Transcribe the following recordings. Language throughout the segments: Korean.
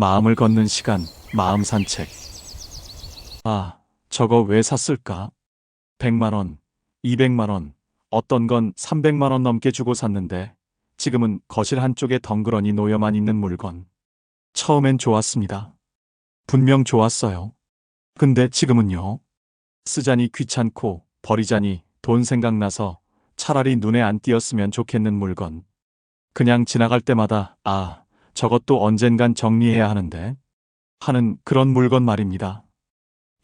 마음을 걷는 시간, 마음 산책. 아, 저거 왜 샀을까? 100만원, 200만원, 어떤 건 300만원 넘게 주고 샀는데, 지금은 거실 한쪽에 덩그러니 놓여만 있는 물건. 처음엔 좋았습니다. 분명 좋았어요. 근데 지금은요? 쓰자니 귀찮고, 버리자니 돈 생각나서 차라리 눈에 안 띄었으면 좋겠는 물건. 그냥 지나갈 때마다, 아, 저것도 언젠간 정리해야 하는데. 하는 그런 물건 말입니다.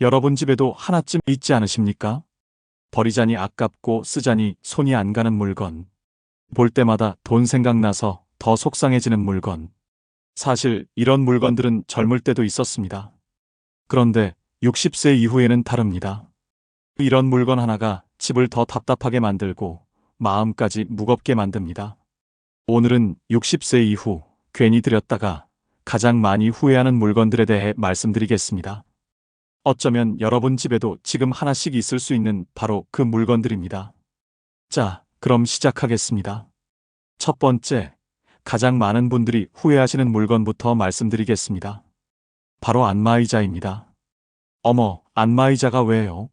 여러분 집에도 하나쯤 있지 않으십니까? 버리자니 아깝고 쓰자니 손이 안 가는 물건. 볼 때마다 돈 생각나서 더 속상해지는 물건. 사실 이런 물건들은 젊을 때도 있었습니다. 그런데 60세 이후에는 다릅니다. 이런 물건 하나가 집을 더 답답하게 만들고 마음까지 무겁게 만듭니다. 오늘은 60세 이후 괜히 들였다가 가장 많이 후회하는 물건들에 대해 말씀드리겠습니다. 어쩌면 여러분 집에도 지금 하나씩 있을 수 있는 바로 그 물건들입니다. 자, 그럼 시작하겠습니다. 첫 번째, 가장 많은 분들이 후회하시는 물건부터 말씀드리겠습니다. 바로 안마의자입니다. 어머, 안마의자가 왜요?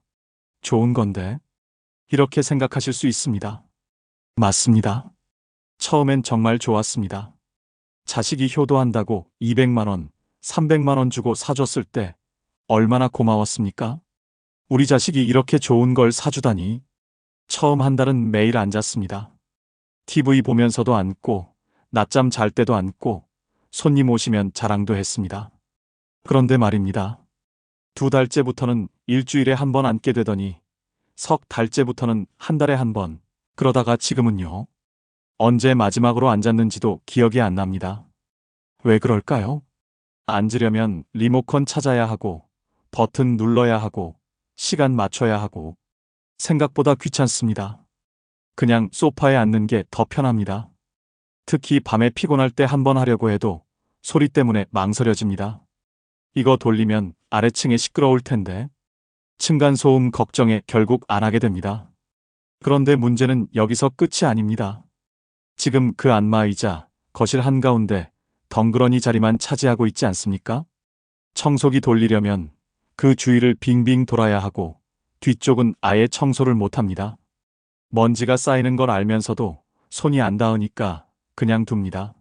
좋은 건데. 이렇게 생각하실 수 있습니다. 맞습니다. 처음엔 정말 좋았습니다. 자식이 효도한다고 200만원, 300만원 주고 사줬을 때 얼마나 고마웠습니까? 우리 자식이 이렇게 좋은 걸 사주다니. 처음 한 달은 매일 앉았습니다. TV 보면서도 앉고, 낮잠 잘 때도 앉고, 손님 오시면 자랑도 했습니다. 그런데 말입니다. 두 달째부터는 일주일에 한 번 앉게 되더니, 석 달째부터는 한 달에 한 번, 그러다가 지금은요. 언제 마지막으로 앉았는지도 기억이 안 납니다. 왜 그럴까요? 앉으려면 리모컨 찾아야 하고, 버튼 눌러야 하고, 시간 맞춰야 하고, 생각보다 귀찮습니다. 그냥 소파에 앉는 게 더 편합니다. 특히 밤에 피곤할 때 한 번 하려고 해도 소리 때문에 망설여집니다. 이거 돌리면 아래층에 시끄러울 텐데, 층간소음 걱정에 결국 안 하게 됩니다. 그런데 문제는 여기서 끝이 아닙니다. 지금 그 안마의자, 거실 한가운데 덩그러니 자리만 차지하고 있지 않습니까? 청소기 돌리려면 그 주위를 빙빙 돌아야 하고 뒤쪽은 아예 청소를 못 합니다. 먼지가 쌓이는 걸 알면서도 손이 안 닿으니까 그냥 둡니다.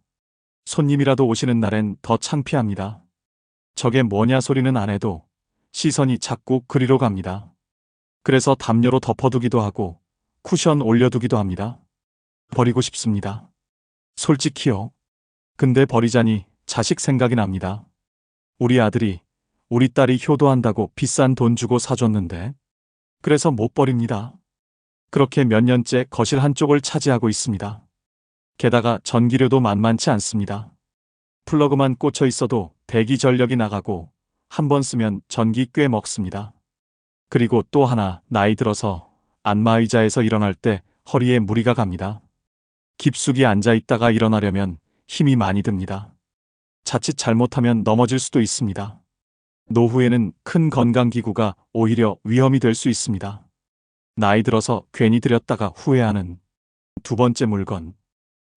손님이라도 오시는 날엔 더 창피합니다. 저게 뭐냐 소리는 안 해도 시선이 자꾸 그리로 갑니다. 그래서 담요로 덮어두기도 하고 쿠션 올려두기도 합니다. 버리고 싶습니다. 솔직히요. 근데 버리자니 자식 생각이 납니다. 우리 아들이 우리 딸이 효도한다고 비싼 돈 주고 사줬는데 그래서 못 버립니다. 그렇게 몇 년째 거실 한쪽을 차지하고 있습니다. 게다가 전기료도 만만치 않습니다. 플러그만 꽂혀 있어도 대기 전력이 나가고 한 번 쓰면 전기 꽤 먹습니다. 그리고 또 하나 나이 들어서 안마 의자에서 일어날 때 허리에 무리가 갑니다. 깊숙이 앉아 있다가 일어나려면 힘이 많이 듭니다. 자칫 잘못하면 넘어질 수도 있습니다. 노후에는 큰 건강기구가 오히려 위험이 될 수 있습니다. 나이 들어서 괜히 들였다가 후회하는 두 번째 물건.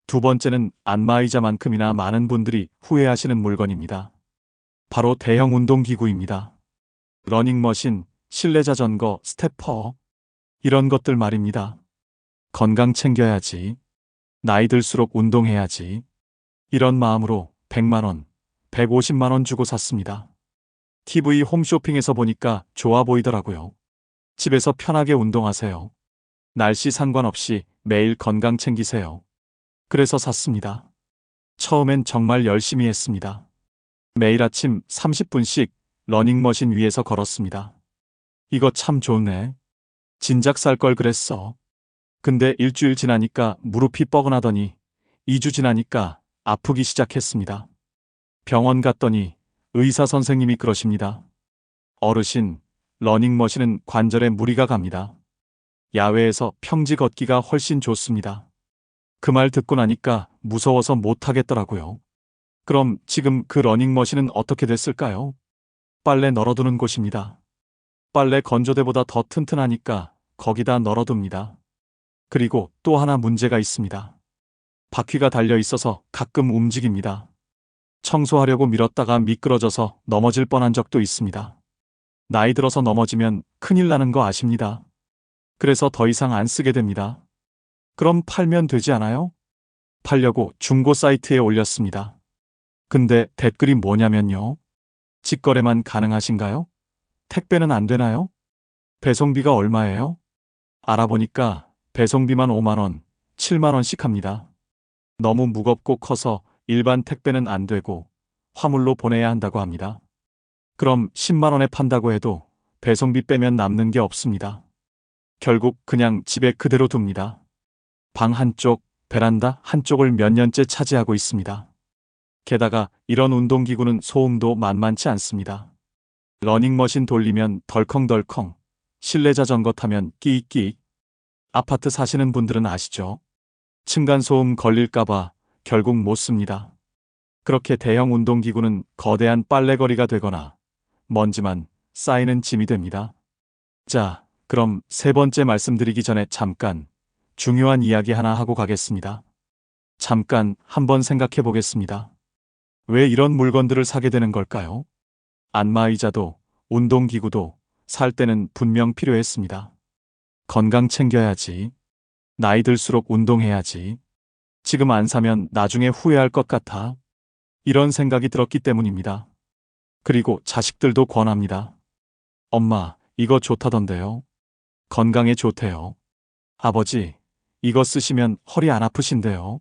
두 번째는 안마의자만큼이나 많은 분들이 후회하시는 물건입니다. 바로 대형 운동기구입니다. 러닝머신, 실내 자전거, 스태퍼. 이런 것들 말입니다. 건강 챙겨야지. 나이 들수록 운동해야지. 이런 마음으로 100만원, 150만원 주고 샀습니다. TV 홈쇼핑에서 보니까 좋아 보이더라고요. 집에서 편하게 운동하세요. 날씨 상관없이 매일 건강 챙기세요. 그래서 샀습니다. 처음엔 정말 열심히 했습니다. 매일 아침 30분씩 러닝머신 위에서 걸었습니다. 이거 참 좋네. 진작 살 걸 그랬어. 근데 일주일 지나니까 무릎이 뻐근하더니 2주 지나니까 아프기 시작했습니다. 병원 갔더니 의사 선생님이 그러십니다. 어르신, 러닝머신은 관절에 무리가 갑니다. 야외에서 평지 걷기가 훨씬 좋습니다. 그 말 듣고 나니까 무서워서 못하겠더라고요. 그럼 지금 그 러닝머신은 어떻게 됐을까요? 빨래 널어두는 곳입니다. 빨래 건조대보다 더 튼튼하니까 거기다 널어둡니다. 그리고 또 하나 문제가 있습니다. 바퀴가 달려 있어서 가끔 움직입니다. 청소하려고 밀었다가 미끄러져서 넘어질 뻔한 적도 있습니다. 나이 들어서 넘어지면 큰일 나는 거 아십니다. 그래서 더 이상 안 쓰게 됩니다. 그럼 팔면 되지 않아요? 팔려고 중고 사이트에 올렸습니다. 근데 댓글이 뭐냐면요. 직거래만 가능하신가요? 택배는 안 되나요? 배송비가 얼마예요? 알아보니까 배송비만 5만원, 7만원씩 합니다. 너무 무겁고 커서 일반 택배는 안 되고 화물로 보내야 한다고 합니다. 그럼 10만원에 판다고 해도 배송비 빼면 남는 게 없습니다. 결국 그냥 집에 그대로 둡니다. 방 한쪽, 베란다 한쪽을 몇 년째 차지하고 있습니다. 게다가 이런 운동기구는 소음도 만만치 않습니다. 러닝머신 돌리면 덜컹덜컹, 실내 자전거 타면 끼익끼익. 아파트 사시는 분들은 아시죠? 층간소음 걸릴까봐 결국 못 씁니다. 그렇게 대형 운동기구는 거대한 빨래거리가 되거나 먼지만 쌓이는 짐이 됩니다. 자, 그럼 세 번째 말씀드리기 전에 잠깐 중요한 이야기 하나 하고 가겠습니다. 잠깐 한번 생각해 보겠습니다. 왜 이런 물건들을 사게 되는 걸까요? 안마의자도 운동기구도 살 때는 분명 필요했습니다. 건강 챙겨야지. 나이 들수록 운동해야지. 지금 안 사면 나중에 후회할 것 같아. 이런 생각이 들었기 때문입니다. 그리고 자식들도 권합니다. 엄마, 이거 좋다던데요. 건강에 좋대요. 아버지, 이거 쓰시면 허리 안 아프신데요.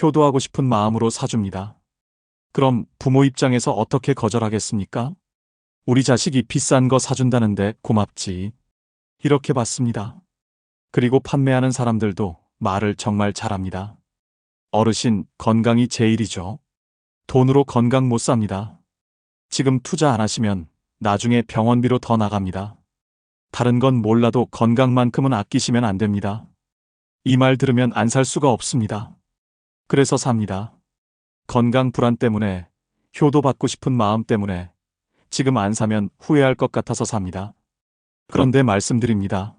효도하고 싶은 마음으로 사줍니다. 그럼 부모 입장에서 어떻게 거절하겠습니까? 우리 자식이 비싼 거 사준다는데 고맙지. 이렇게 받습니다. 그리고 판매하는 사람들도 말을 정말 잘합니다. 어르신, 건강이 제일이죠. 돈으로 건강 못 삽니다. 지금 투자 안 하시면 나중에 병원비로 더 나갑니다. 다른 건 몰라도 건강만큼은 아끼시면 안 됩니다. 이 말 들으면 안 살 수가 없습니다. 그래서 삽니다. 건강 불안 때문에, 효도 받고 싶은 마음 때문에, 지금 안 사면 후회할 것 같아서 삽니다. 그런데 말씀드립니다.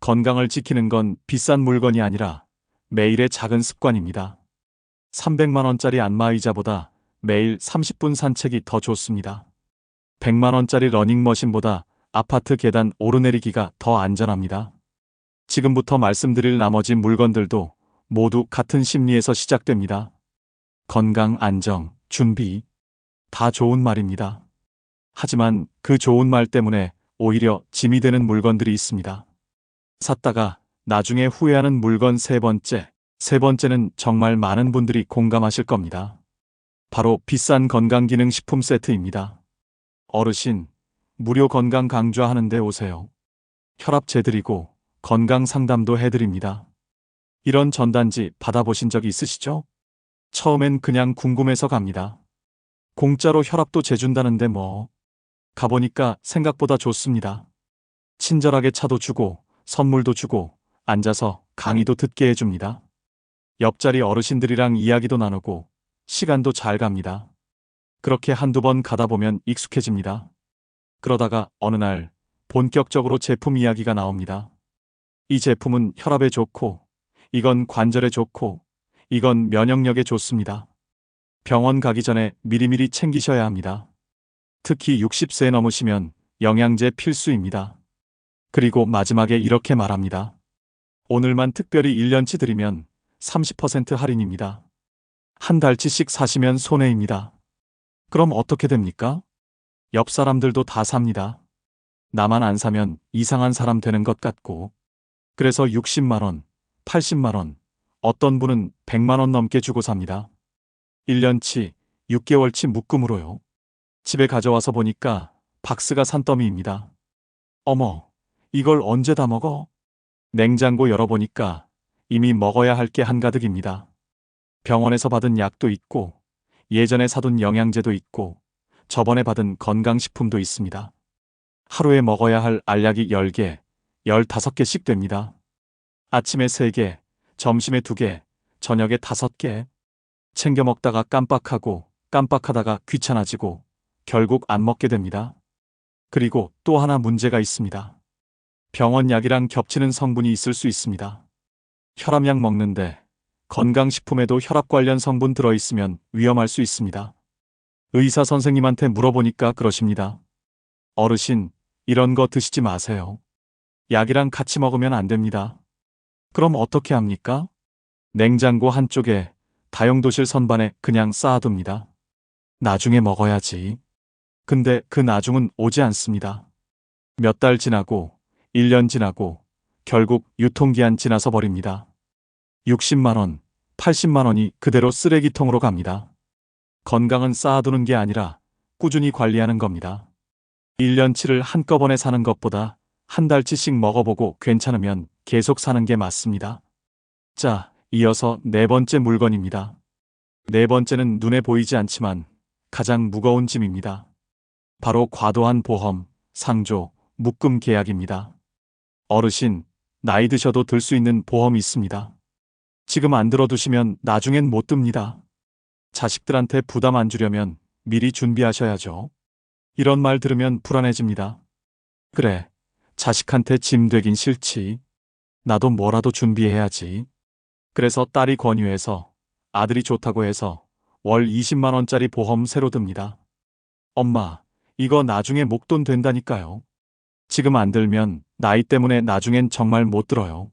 건강을 지키는 건 비싼 물건이 아니라 매일의 작은 습관입니다. 300만원짜리 안마의자보다 매일 30분 산책이 더 좋습니다. 100만원짜리 러닝머신보다 아파트 계단 오르내리기가 더 안전합니다. 지금부터 말씀드릴 나머지 물건들도 모두 같은 심리에서 시작됩니다. 건강, 안정, 준비. 다 좋은 말입니다. 하지만 그 좋은 말 때문에 오히려 짐이 되는 물건들이 있습니다. 샀다가 나중에 후회하는 물건 세 번째. 세 번째는 정말 많은 분들이 공감하실 겁니다. 바로 비싼 건강기능식품 세트입니다. 어르신, 무료 건강 강좌하는데 오세요. 혈압 재드리고 건강 상담도 해드립니다. 이런 전단지 받아보신 적 있으시죠? 처음엔 그냥 궁금해서 갑니다. 공짜로 혈압도 재준다는데 뭐. 가보니까 생각보다 좋습니다. 친절하게 차도 주고, 선물도 주고, 앉아서 강의도 듣게 해줍니다. 옆자리 어르신들이랑 이야기도 나누고, 시간도 잘 갑니다. 그렇게 한두 번 가다 보면 익숙해집니다. 그러다가 어느 날 본격적으로 제품 이야기가 나옵니다. 이 제품은 혈압에 좋고, 이건 관절에 좋고, 이건 면역력에 좋습니다. 병원 가기 전에 미리미리 챙기셔야 합니다. 특히 60세 넘으시면 영양제 필수입니다. 그리고 마지막에 이렇게 말합니다. 오늘만 특별히 1년치 드리면 30% 할인입니다. 한 달치씩 사시면 손해입니다. 그럼 어떻게 됩니까? 옆 사람들도 다 삽니다. 나만 안 사면 이상한 사람 되는 것 같고. 그래서 60만원, 80만원, 어떤 분은 100만원 넘게 주고 삽니다. 1년치, 6개월치 묶음으로요. 집에 가져와서 보니까 박스가 산더미입니다. 어머, 이걸 언제 다 먹어? 냉장고 열어보니까 이미 먹어야 할 게 한가득입니다. 병원에서 받은 약도 있고, 예전에 사둔 영양제도 있고, 저번에 받은 건강식품도 있습니다. 하루에 먹어야 할 알약이 10개, 15개씩 됩니다. 아침에 3개, 점심에 2개, 저녁에 5개. 챙겨 먹다가 깜빡하고, 깜빡하다가 귀찮아지고, 결국 안 먹게 됩니다. 그리고 또 하나 문제가 있습니다. 병원 약이랑 겹치는 성분이 있을 수 있습니다. 혈압약 먹는데 건강식품에도 혈압 관련 성분 들어있으면 위험할 수 있습니다. 의사 선생님한테 물어보니까 그러십니다. 어르신, 이런 거 드시지 마세요. 약이랑 같이 먹으면 안 됩니다. 그럼 어떻게 합니까? 냉장고 한쪽에 다용도실 선반에 그냥 쌓아둡니다. 나중에 먹어야지. 근데 그 나중은 오지 않습니다. 몇 달 지나고, 1년 지나고, 결국 유통기한 지나서 버립니다. 60만원, 80만원이 그대로 쓰레기통으로 갑니다. 건강은 쌓아두는 게 아니라 꾸준히 관리하는 겁니다. 1년치를 한꺼번에 사는 것보다 한 달치씩 먹어보고 괜찮으면 계속 사는 게 맞습니다. 자, 이어서 네 번째 물건입니다. 네 번째는 눈에 보이지 않지만 가장 무거운 짐입니다. 바로 과도한 보험, 상조, 묶음 계약입니다. 어르신, 나이 드셔도 들 수 있는 보험이 있습니다. 지금 안 들어두시면 나중엔 못 듭니다. 자식들한테 부담 안 주려면 미리 준비하셔야죠. 이런 말 들으면 불안해집니다. 그래, 자식한테 짐 되긴 싫지. 나도 뭐라도 준비해야지. 그래서 딸이 권유해서 아들이 좋다고 해서 월 20만원짜리 보험 새로 듭니다. 엄마, 이거 나중에 목돈 된다니까요. 지금 안 들면 나이 때문에 나중엔 정말 못 들어요.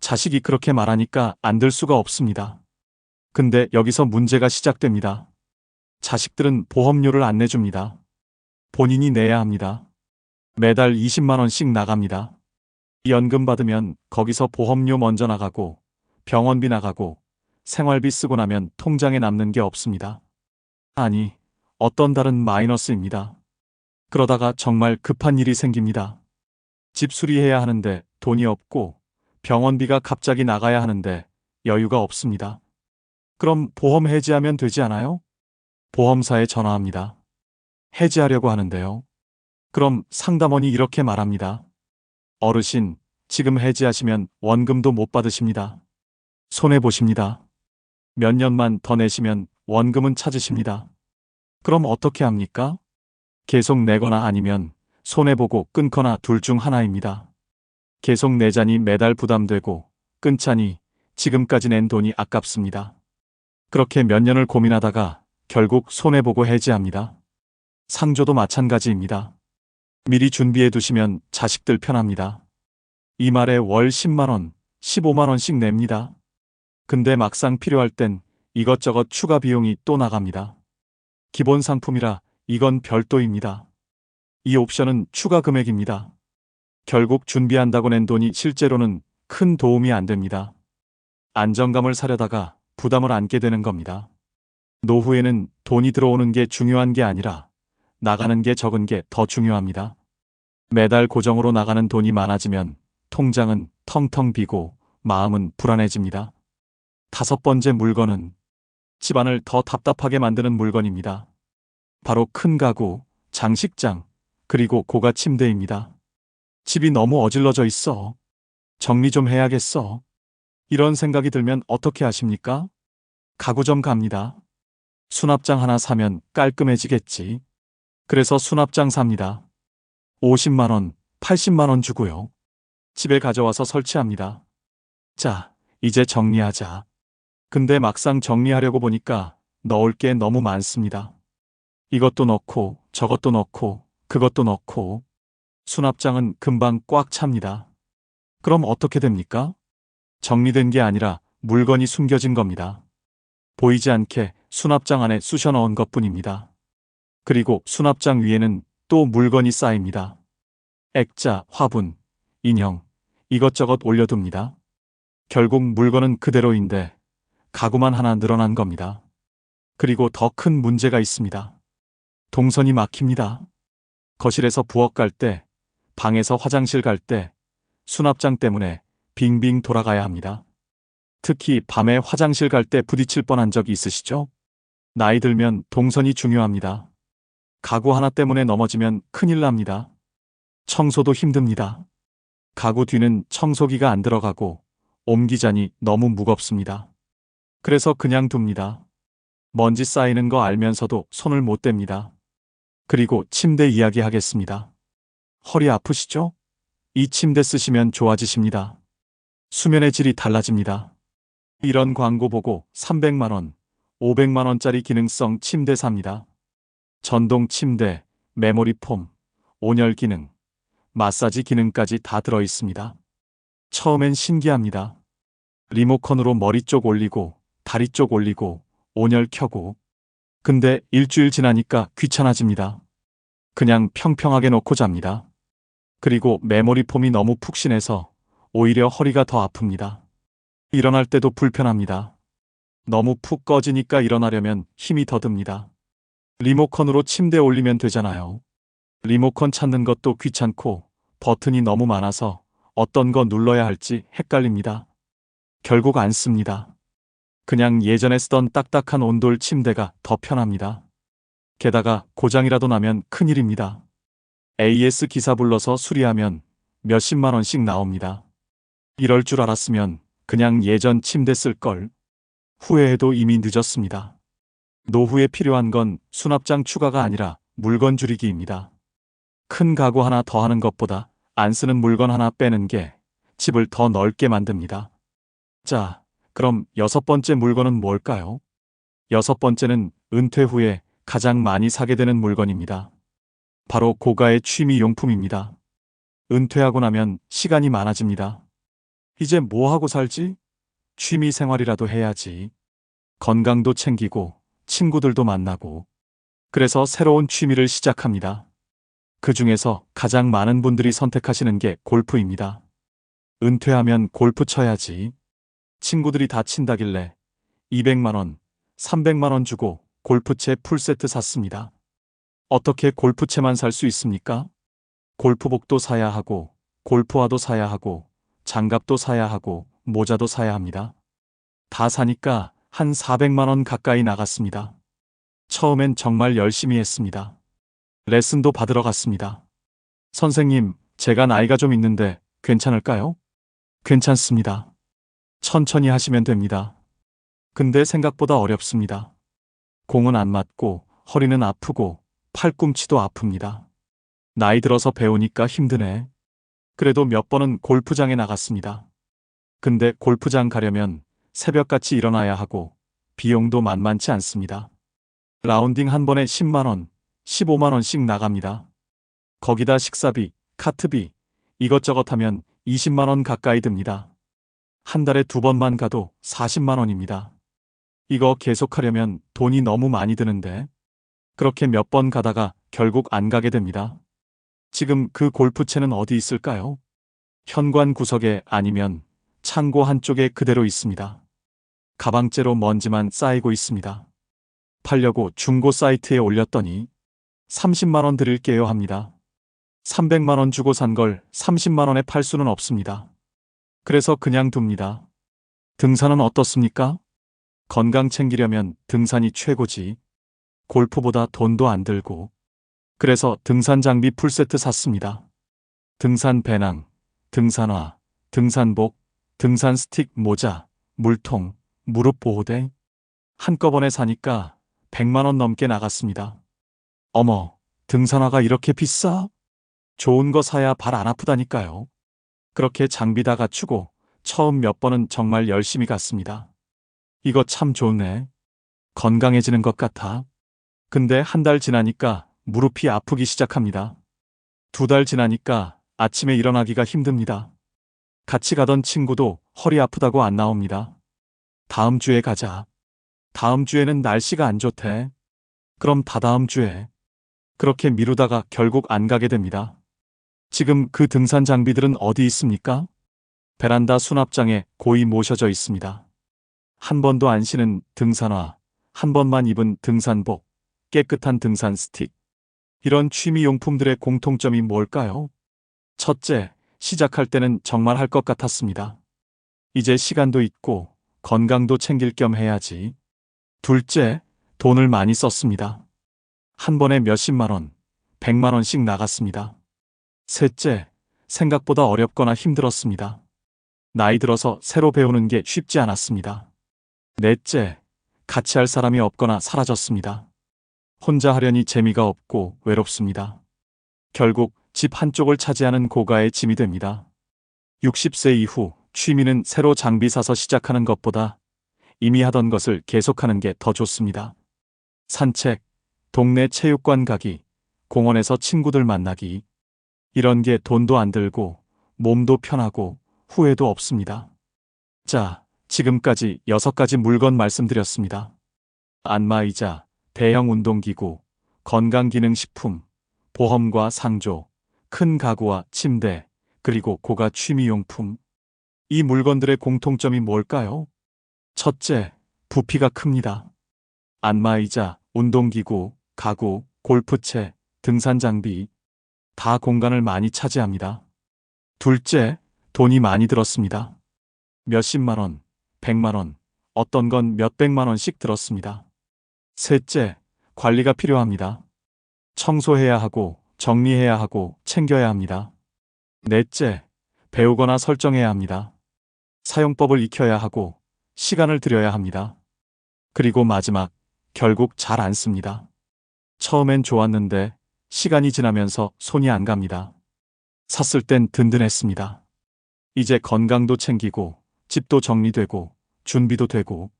자식이 그렇게 말하니까 안 들 수가 없습니다. 근데 여기서 문제가 시작됩니다. 자식들은 보험료를 안 내줍니다. 본인이 내야 합니다. 매달 20만원씩 나갑니다. 연금 받으면 거기서 보험료 먼저 나가고 병원비 나가고 생활비 쓰고 나면 통장에 남는 게 없습니다. 아니, 어떤 달은 마이너스입니다. 그러다가 정말 급한 일이 생깁니다. 집 수리해야 하는데 돈이 없고 병원비가 갑자기 나가야 하는데 여유가 없습니다. 그럼 보험 해지하면 되지 않아요? 보험사에 전화합니다. 해지하려고 하는데요. 그럼 상담원이 이렇게 말합니다. 어르신, 지금 해지하시면 원금도 못 받으십니다. 손해보십니다. 몇 년만 더 내시면 원금은 찾으십니다. 그럼 어떻게 합니까? 계속 내거나 아니면 손해보고 끊거나 둘 중 하나입니다. 계속 내자니 매달 부담되고 끊자니 지금까지 낸 돈이 아깝습니다. 그렇게 몇 년을 고민하다가 결국 손해보고 해지합니다. 상조도 마찬가지입니다. 미리 준비해 두시면 자식들 편합니다. 이 말에 월 10만원, 15만원씩 냅니다. 근데 막상 필요할 땐 이것저것 추가 비용이 또 나갑니다. 기본 상품이라 이건 별도입니다. 이 옵션은 추가 금액입니다. 결국 준비한다고 낸 돈이 실제로는 큰 도움이 안 됩니다. 안정감을 사려다가 부담을 안게 되는 겁니다. 노후에는 돈이 들어오는 게 중요한 게 아니라 나가는 게 적은 게 더 중요합니다. 매달 고정으로 나가는 돈이 많아지면 통장은 텅텅 비고 마음은 불안해집니다. 다섯 번째 물건은 집안을 더 답답하게 만드는 물건입니다. 바로 큰 가구, 장식장, 그리고 고가 침대입니다. 집이 너무 어질러져 있어. 정리 좀 해야겠어. 이런 생각이 들면 어떻게 하십니까? 가구점 갑니다. 수납장 하나 사면 깔끔해지겠지. 그래서 수납장 삽니다. 50만원, 80만원 주고요. 집에 가져와서 설치합니다. 자, 이제 정리하자. 근데 막상 정리하려고 보니까 넣을 게 너무 많습니다. 이것도 넣고, 저것도 넣고, 그것도 넣고, 수납장은 금방 꽉 찹니다. 그럼 어떻게 됩니까? 정리된 게 아니라 물건이 숨겨진 겁니다. 보이지 않게 수납장 안에 쑤셔 넣은 것 뿐입니다. 그리고 수납장 위에는 또 물건이 쌓입니다. 액자, 화분, 인형, 이것저것 올려둡니다. 결국 물건은 그대로인데 가구만 하나 늘어난 겁니다. 그리고 더 큰 문제가 있습니다. 동선이 막힙니다. 거실에서 부엌 갈 때, 방에서 화장실 갈 때, 수납장 때문에 빙빙 돌아가야 합니다. 특히 밤에 화장실 갈 때 부딪힐 뻔한 적이 있으시죠? 나이 들면 동선이 중요합니다. 가구 하나 때문에 넘어지면 큰일 납니다. 청소도 힘듭니다. 가구 뒤는 청소기가 안 들어가고 옮기자니 너무 무겁습니다. 그래서 그냥 둡니다. 먼지 쌓이는 거 알면서도 손을 못 댑니다. 그리고 침대 이야기 하겠습니다. 허리 아프시죠? 이 침대 쓰시면 좋아지십니다. 수면의 질이 달라집니다. 이런 광고 보고 300만원, 500만원짜리 기능성 침대 삽니다. 전동 침대, 메모리 폼, 온열 기능, 마사지 기능까지 다 들어 있습니다. 처음엔 신기합니다. 리모컨으로 머리 쪽 올리고, 다리 쪽 올리고, 온열 켜고. 근데 일주일 지나니까 귀찮아집니다. 그냥 평평하게 놓고 잡니다. 그리고 메모리 폼이 너무 푹신해서 오히려 허리가 더 아픕니다. 일어날 때도 불편합니다. 너무 푹 꺼지니까 일어나려면 힘이 더 듭니다. 리모컨으로 침대에 올리면 되잖아요. 리모컨 찾는 것도 귀찮고 버튼이 너무 많아서 어떤 거 눌러야 할지 헷갈립니다. 결국 안 씁니다. 그냥 예전에 쓰던 딱딱한 온돌 침대가 더 편합니다. 게다가 고장이라도 나면 큰일입니다. AS 기사 불러서 수리하면 몇십만 원씩 나옵니다. 이럴 줄 알았으면 그냥 예전 침대 쓸 걸. 후회해도 이미 늦었습니다. 노후에 필요한 건 수납장 추가가 아니라 물건 줄이기입니다. 큰 가구 하나 더 하는 것보다 안 쓰는 물건 하나 빼는 게 집을 더 넓게 만듭니다. 자, 그럼 여섯 번째 물건은 뭘까요? 여섯 번째는 은퇴 후에 가장 많이 사게 되는 물건입니다. 바로 고가의 취미 용품입니다. 은퇴하고 나면 시간이 많아집니다. 이제 뭐 하고 살지? 취미 생활이라도 해야지. 건강도 챙기고 친구들도 만나고. 그래서 새로운 취미를 시작합니다. 그 중에서 가장 많은 분들이 선택하시는 게 골프입니다. 은퇴하면 골프 쳐야지. 친구들이 다 친다길래 200만원, 300만원 주고 골프채 풀세트 샀습니다. 어떻게 골프채만 살 수 있습니까? 골프복도 사야 하고, 골프화도 사야 하고, 장갑도 사야 하고, 모자도 사야 합니다. 다 사니까 한 400만원 가까이 나갔습니다. 처음엔 정말 열심히 했습니다. 레슨도 받으러 갔습니다. 선생님, 제가 나이가 좀 있는데 괜찮을까요? 괜찮습니다. 천천히 하시면 됩니다. 근데 생각보다 어렵습니다. 공은 안 맞고 허리는 아프고 팔꿈치도 아픕니다. 나이 들어서 배우니까 힘드네. 그래도 몇 번은 골프장에 나갔습니다. 근데 골프장 가려면 새벽같이 일어나야 하고 비용도 만만치 않습니다. 라운딩 한 번에 10만원, 15만원씩 나갑니다. 거기다 식사비, 카트비, 이것저것 하면 20만원 가까이 듭니다. 한 달에 두 번만 가도 40만 원입니다. 이거 계속하려면 돈이 너무 많이 드는데 그렇게 몇 번 가다가 결국 안 가게 됩니다. 지금 그 골프채는 어디 있을까요? 현관 구석에 아니면 창고 한쪽에 그대로 있습니다. 가방째로 먼지만 쌓이고 있습니다. 팔려고 중고 사이트에 올렸더니 30만원 드릴게요 합니다. 300만원 주고 산 걸 30만원에 팔 수는 없습니다. 그래서 그냥 둡니다. 등산은 어떻습니까? 건강 챙기려면 등산이 최고지. 골프보다 돈도 안 들고. 그래서 등산 장비 풀세트 샀습니다. 등산 배낭, 등산화, 등산복, 등산 스틱 모자, 물통, 무릎 보호대. 한꺼번에 사니까 100만원 넘게 나갔습니다. 어머, 등산화가 이렇게 비싸? 좋은 거 사야 발 안 아프다니까요. 그렇게 장비 다 갖추고 처음 몇 번은 정말 열심히 갔습니다. 이거 참 좋네. 건강해지는 것 같아. 근데 한 달 지나니까 무릎이 아프기 시작합니다. 두 달 지나니까 아침에 일어나기가 힘듭니다. 같이 가던 친구도 허리 아프다고 안 나옵니다. 다음 주에 가자. 다음 주에는 날씨가 안 좋대. 그럼 다다음 주에. 그렇게 미루다가 결국 안 가게 됩니다. 지금 그 등산 장비들은 어디 있습니까? 베란다 수납장에 고이 모셔져 있습니다. 한 번도 안 신은 등산화, 한 번만 입은 등산복, 깨끗한 등산 스틱. 이런 취미 용품들의 공통점이 뭘까요? 첫째, 시작할 때는 정말 할 것 같았습니다. 이제 시간도 있고 건강도 챙길 겸 해야지. 둘째, 돈을 많이 썼습니다. 한 번에 몇십만 원, 백만 원씩 나갔습니다. 셋째, 생각보다 어렵거나 힘들었습니다. 나이 들어서 새로 배우는 게 쉽지 않았습니다. 넷째, 같이 할 사람이 없거나 사라졌습니다. 혼자 하려니 재미가 없고 외롭습니다. 결국 집 한쪽을 차지하는 고가의 짐이 됩니다. 60세 이후 취미는 새로 장비 사서 시작하는 것보다 이미 하던 것을 계속하는 게 더 좋습니다. 산책, 동네 체육관 가기, 공원에서 친구들 만나기. 이런 게 돈도 안 들고 몸도 편하고 후회도 없습니다. 자, 지금까지 여섯 가지 물건 말씀드렸습니다. 안마의자, 대형 운동기구, 건강기능식품, 보험과 상조, 큰 가구와 침대, 그리고 고가 취미용품. 이 물건들의 공통점이 뭘까요? 첫째, 부피가 큽니다. 안마의자, 운동기구, 가구, 골프채, 등산 장비. 다 공간을 많이 차지합니다. 둘째, 돈이 많이 들었습니다. 몇십만 원, 백만 원, 어떤 건 몇백만 원씩 들었습니다. 셋째, 관리가 필요합니다. 청소해야 하고, 정리해야 하고, 챙겨야 합니다. 넷째, 배우거나 설정해야 합니다. 사용법을 익혀야 하고, 시간을 들여야 합니다. 그리고 마지막, 결국 잘 안 씁니다. 처음엔 좋았는데, 시간이 지나면서 손이 안 갑니다. 샀을 땐 든든했습니다. 이제 건강도 챙기고, 집도 정리되고, 준비도 되고.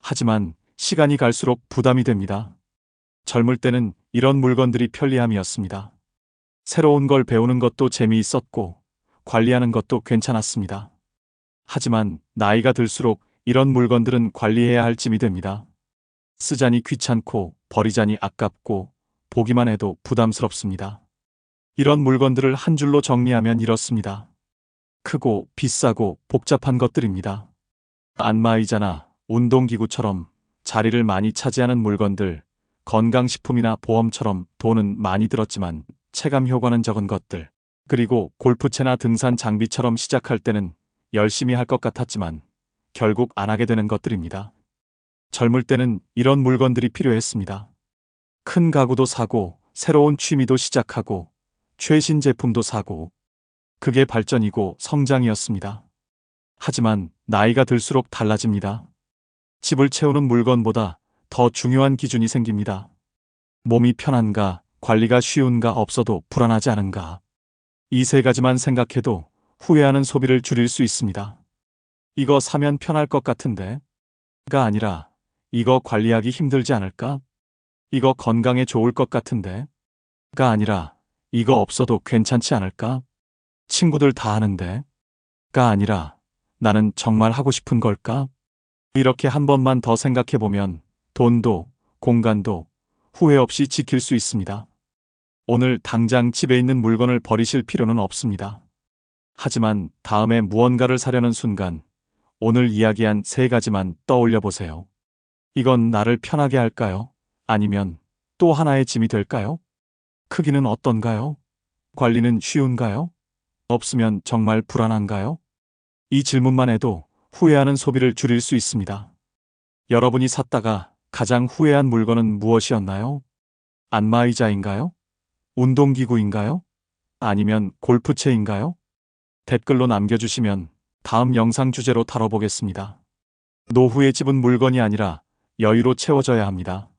하지만 시간이 갈수록 부담이 됩니다. 젊을 때는 이런 물건들이 편리함이었습니다. 새로운 걸 배우는 것도 재미있었고, 관리하는 것도 괜찮았습니다. 하지만 나이가 들수록 이런 물건들은 관리해야 할 짐이 됩니다. 쓰자니 귀찮고, 버리자니 아깝고, 보기만 해도 부담스럽습니다. 이런 물건들을 한 줄로 정리하면 이렇습니다. 크고 비싸고 복잡한 것들입니다. 안마의자나 운동기구처럼 자리를 많이 차지하는 물건들, 건강식품이나 보험처럼 돈은 많이 들었지만 체감 효과는 적은 것들, 그리고 골프채나 등산 장비처럼 시작할 때는 열심히 할 것 같았지만 결국 안 하게 되는 것들입니다. 젊을 때는 이런 물건들이 필요했습니다. 큰 가구도 사고, 새로운 취미도 시작하고, 최신 제품도 사고, 그게 발전이고 성장이었습니다. 하지만 나이가 들수록 달라집니다. 집을 채우는 물건보다 더 중요한 기준이 생깁니다. 몸이 편한가, 관리가 쉬운가 없어도 불안하지 않은가. 이 세 가지만 생각해도 후회하는 소비를 줄일 수 있습니다. 이거 사면 편할 것 같은데? 가 아니라 이거 관리하기 힘들지 않을까? 이거 건강에 좋을 것 같은데? 가 아니라 이거 없어도 괜찮지 않을까? 친구들 다 하는데? 가 아니라 나는 정말 하고 싶은 걸까? 이렇게 한 번만 더 생각해 보면 돈도 공간도 후회 없이 지킬 수 있습니다. 오늘 당장 집에 있는 물건을 버리실 필요는 없습니다. 하지만 다음에 무언가를 사려는 순간 오늘 이야기한 세 가지만 떠올려 보세요. 이건 나를 편하게 할까요? 아니면 또 하나의 짐이 될까요? 크기는 어떤가요? 관리는 쉬운가요? 없으면 정말 불안한가요? 이 질문만 해도 후회하는 소비를 줄일 수 있습니다. 여러분이 샀다가 가장 후회한 물건은 무엇이었나요? 안마의자인가요? 운동기구인가요? 아니면 골프채인가요? 댓글로 남겨주시면 다음 영상 주제로 다뤄보겠습니다. 노후의 집은 물건이 아니라 여유로 채워져야 합니다.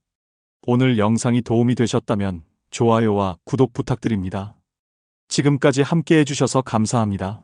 오늘 영상이 도움이 되셨다면 좋아요와 구독 부탁드립니다. 지금까지 함께 해 주셔서 감사합니다.